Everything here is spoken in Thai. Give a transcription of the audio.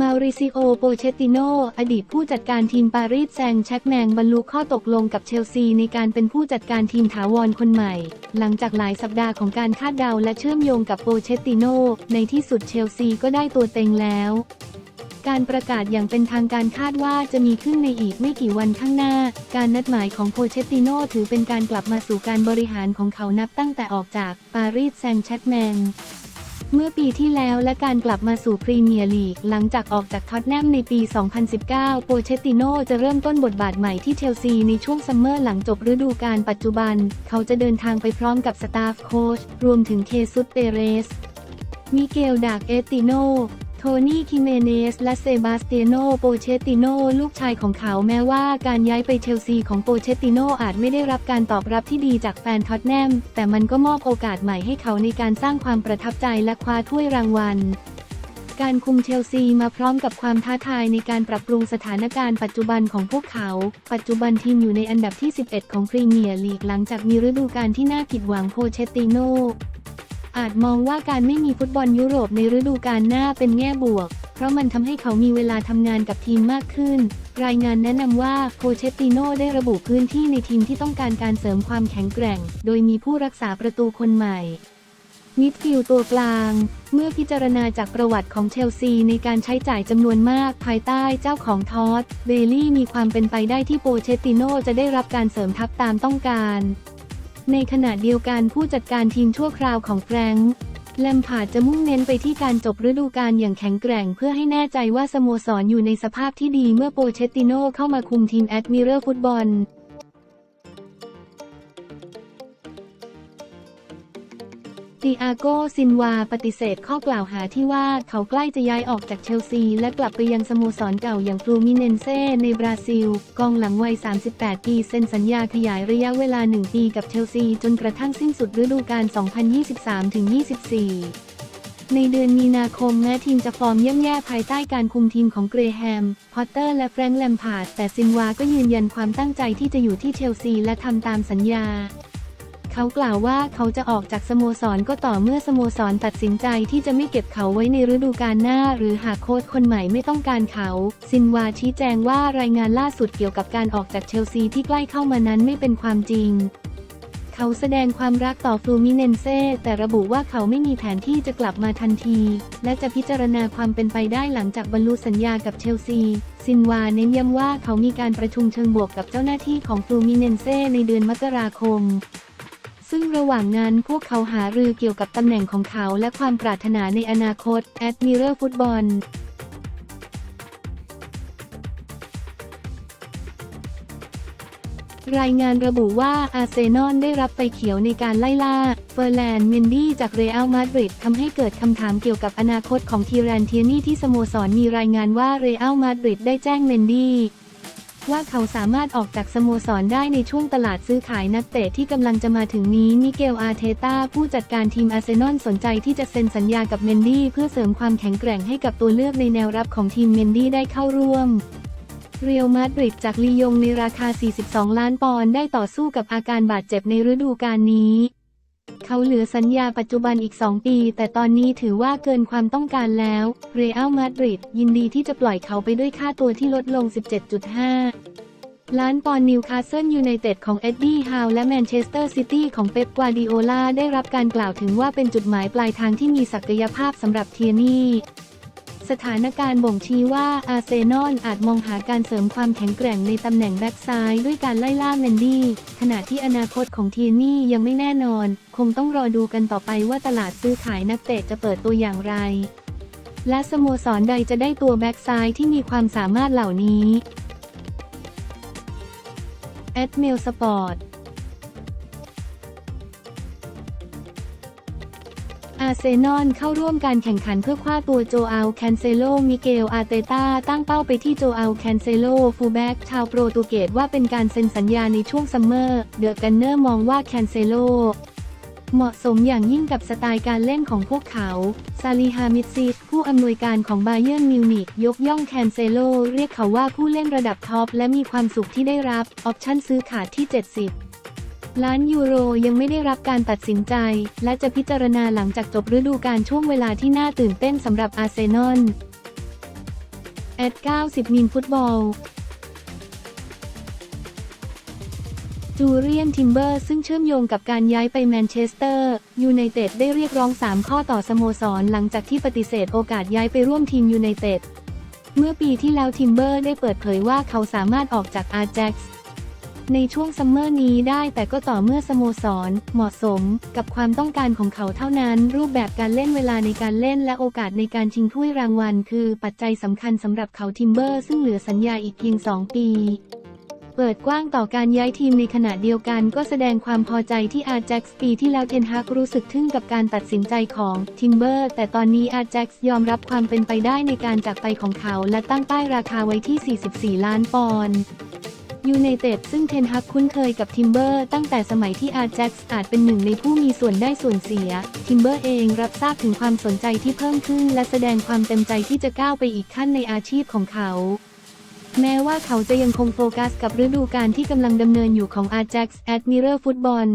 มาริซิโอ โปเชตติโน อดีตผู้จัดการทีมปารีสแซงต์แชร์กแมงบรรลุข้อตกลงกับเชลซีในการเป็นผู้จัดการทีมถาวรคนใหม่ หลังจากหลายสัปดาห์ของการคาดเดาและเชื่อมโยงกับโปเชตติโน ในที่สุดเชลซีก็ได้ตัวเต็งแล้ว การประกาศอย่างเป็นทางการคาดว่าจะมีขึ้นในอีกไม่กี่วันข้างหน้า การนัดหมายของโปเชตติโนถือเป็นการกลับมาสู่การบริหารของเขานับตั้งแต่ออกจากปารีสแซงต์แชร์กแมง เมื่อปีที่แล้วและการกลับมาสู่พรีเมียร์ลีก หลังจากออกจากท็อตแนมในปี 2019 โปเชติโนจะเริ่มต้นบทบาทใหม่ที่เชลซีในช่วงซัมเมอร์หลังจบฤดูกาลปัจจุบัน เขาจะเดินทางไปพร้อมกับสตาฟโค้ชรวมถึงเคซุสเปเรสมิเกลดากเอติโน โทนี่ คิเมเนส และเซบาสเตียโน โปเชตติโน ลูกชายของเขาแม้ว่าการย้ายไปเชลซีของโปเชตติโนอาจไม่ได้รับการตอบรับที่ดีจากแฟนท็อตแนม แต่มันก็มอบโอกาสใหม่ให้เขาในการสร้างความประทับใจและคว้าถ้วยรางวัลการคุมเชลซีมาพร้อมกับความท้าทายในการปรับปรุงสถานการณ์ปัจจุบันของพวกเขา ปัจจุบันทีมอยู่ในอันดับที่ 11 ของพรีเมียร์ลีกหลังจากมีฤดูกาลที่น่าผิดหวังโปเชตติโน อาจมองว่าการไม่มีฟุตบอลยุโรปในฤดูกาลหน้าเป็นแง่บวก เพราะมันทำให้เขามีเวลาทำงานกับทีมมากขึ้น รายงานแนะนำว่าโคเชตติโนได้ระบุพื้นที่ในทีมที่ต้องการการเสริมความแข็งแกร่ง โดยมีผู้รักษาประตูคนใหม่มิดฟิลด์ตัวกลาง เมื่อพิจารณาจากประวัติของเชลซีในการใช้จ่ายจำนวนมากภายใต้เจ้าของทอสเบลลี่มีความเป็นไปได้ที่โปเชตติโนจะได้รับการเสริมทัพตามต้องการ ในขณะเดียวกันผู้จัดการทีมชั่วคราวของแฟรงค์แลมพาร์ดจะมุ่งเน้นไปที่การจบฤดูกาลอย่างแข็งแกร่งเพื่อให้แน่ใจว่าสโมสรอยู่ในสภาพที่ดีเมื่อโปเชตติโนเข้ามาคุมทีมแอดมิเรลฟุตบอล ติอาโกซินวาปฏิเสธข้อกล่าวหาที่ว่าเขาใกล้จะย้ายออกจากเชลซี และกลับไปยังสโมสรเก่าอย่างฟลูมิเนนเซ่ในบราซิล กองหลังวัย 38 ปีเซ็นสัญญาขยายระยะเวลา 1 ปีกับเชลซี จนกระทั่งสิ้นสุดฤดูกาล 2023-24ในเดือนมีนาคมแม้ทีมจะฟอร์มย่ำแย่ภายใต้การคุมทีมของเกรแฮม พอตเตอร์และแฟรงค์แลมพาร์ดแต่ซินวาก็ยืนยันความตั้งใจที่จะอยู่ที่เชลซีและทำตามสัญญา เขากล่าวว่าเขาจะออกจากสโมสรก็ต่อเมื่อสโมสรตัดสินใจที่จะไม่เก็บเขาไว้ในฤดูกาลหน้า หรือหากโค้ชคนใหม่ไม่ต้องการเขา ซินวาชี้แจงว่ารายงานล่าสุดเกี่ยวกับการออกจากเชลซีที่ใกล้เข้ามานั้นไม่เป็นความจริงเขาแสดงความรักต่อฟลูมิเนนเซ่แต่ระบุว่าเขาไม่มีแผนที่จะกลับมาทันที และจะพิจารณาความเป็นไปได้หลังจากบรรลุสัญญากับเชลซี ซินวาเน้นย้ำว่าเขามีการประชุมเชิงบวกกับเจ้าหน้าที่ของฟลูมิเนนเซ่ในเดือนมกราคม ซึ่งระหว่างนั้นพวกเขาหารือเกี่ยวกับตำแหน่งของเขาและความปรารถนาในอนาคตแอดมิเรลฟุตบอลรายงานระบุว่าอาร์เซนอลได้รับไฟเขียวในการไล่ล่า เฟอร์แลนด์เมนดี้จากเรอัลมาดริดทำให้เกิดคำถามเกี่ยวกับอนาคตของทีแรนเทียนี่ที่สโมสรมีรายงานว่าเรอัลมาดริดได้แจ้งเมนดี้ ว่าเขาสามารถออกจากสโมสรได้ในช่วงตลาดซื้อขายนักเตะที่กำลังจะมาถึงนี้มิเกลอาร์เทตาผู้จัดการทีมอาร์เซนอลสนใจที่จะเซ็นสัญญากับเมนดี้เพื่อเสริมความแข็งแกร่งให้กับตัวเลือกในแนวรับของทีมเมนดี้ได้เข้าร่วมเรียวมาดริดจากลียงในราคา 42 ล้านปอนด์ได้ต่อสู้กับอาการบาดเจ็บในฤดูกาลนี้ เขาเหลือสัญญาปัจจุบันอีก 2 ปี แต่ตอนนี้ถือว่าเกินความต้องการแล้ว เรอัลมาดริดยินดีที่จะปล่อยเขาไปด้วยค่าตัวที่ลดลง 17.5 ล้านปอนด์นิวคาสเซิลยูไนเต็ดของเอ็ดดี้ฮาวและแมนเชสเตอร์ซิตี้ของเป๊ปกวาร์ดิโอลาได้รับการกล่าวถึงว่าเป็นจุดหมายปลายทางที่มีศักยภาพสำหรับเทียนี่ สถานการณ์บ่งชี้ว่าอาร์เซนอลอาจมองหาการเสริมความแข็งแกร่งในตำแหน่งแบ็กซ้ายด้วยการไล่ล่าเมนดี้ขณะที่อนาคตของเทีนี่ยังไม่แน่นอน คงต้องรอดูกันต่อไปว่าตลาดซื้อขายนักเตะจะเปิดตัวอย่างไร และสโมสรใดจะได้ตัวแบ็กซ้ายที่มีความสามารถเหล่านี้แอดเมลสปอร์ต อาร์เซนอลเข้าร่วมการแข่งขันเพื่อคว้าตัวโจอัลแคนเซโล มิเกล อาร์เตตาตั้งเป้าไปที่โจอัลแคนเซโล ฟูแบ็กชาวโปรตุเกสว่าเป็นการเซ็นสัญญาในช่วงซัมเมอร์ เดอะกันเนอร์มองว่าแคนเซโลเหมาะสมอย่างยิ่งกับสไตล์การเล่นของพวกเขา ซาลิฮามิดซิสผู้อำนวยการของบาเยิร์นมิวนิกยกย่องแคนเซโล เรียกเขาว่าผู้เล่นระดับท็อปและมีความสุขที่ได้รับ ออปชั่นซื้อขาดที่ 70 ล้านยูโรยังไม่ได้รับการตัดสินใจ และจะพิจารณาหลังจากจบฤดูกาลช่วงเวลาที่น่าตื่นเต้นสำหรับอาร์เซนอล at 90 มิลฟุตบอลจูเรียนทิมเบอร์ซึ่งเชื่อมโยงกับการย้ายไปแมนเชสเตอร์ยูไนเต็ดได้เรียกร้อง 3 ข้อต่อสโมสรหลังจากที่ปฏิเสธโอกาสย้ายไปร่วมทีมยูไนเต็ดเมื่อปีที่แล้วทิมเบอร์ได้เปิดเผยว่าเขาสามารถออกจากอาร์แจ็กซ์ ในช่วงซัมเมอร์นี้ได้แต่ก็ต่อเมื่อสโมสร เหมาะสม กับความต้องการของเขาเท่านั้น รูปแบบการเล่นเวลาในการเล่นและโอกาสในการชิงถ้วยรางวัล คือปัจจัยสำคัญสำหรับเขาทิมเบอร์ ซึ่งเหลือสัญญาอีกเพียง 2 ปีเปิดกว้างต่อการย้ายทีมในขณะเดียวกันก็แสดงความพอใจที่อาร์แจ็กซ์ปีที่แล้วเทนฮักรู้สึกทึ่งกับการตัดสินใจของทิมเบอร์แต่ตอนนี้อาร์แจ็กซ์ยอมรับความเป็นไปได้ในการจากไปของเขา และตั้งป้ายราคาไว้ที่ 44 ล้านปอนด์ ยูไนเต็ดซึ่งเทนฮักคุ้นเคยกับทิมเบอร์ตั้งแต่สมัยที่อาร์แจ็กซ์อาจเป็นหนึ่งในผู้มีส่วนได้ส่วนเสีย ทิมเบอร์เองรับทราบถึงความสนใจที่เพิ่มขึ้น และแสดงความเต็มใจที่จะก้าวไปอีกขั้นในอาชีพของเขาแม้ว่าเขาจะยังคงโฟกัสกับฤดูกาลที่กำลังดำเนินอยู่ของ Ajax Admiral Football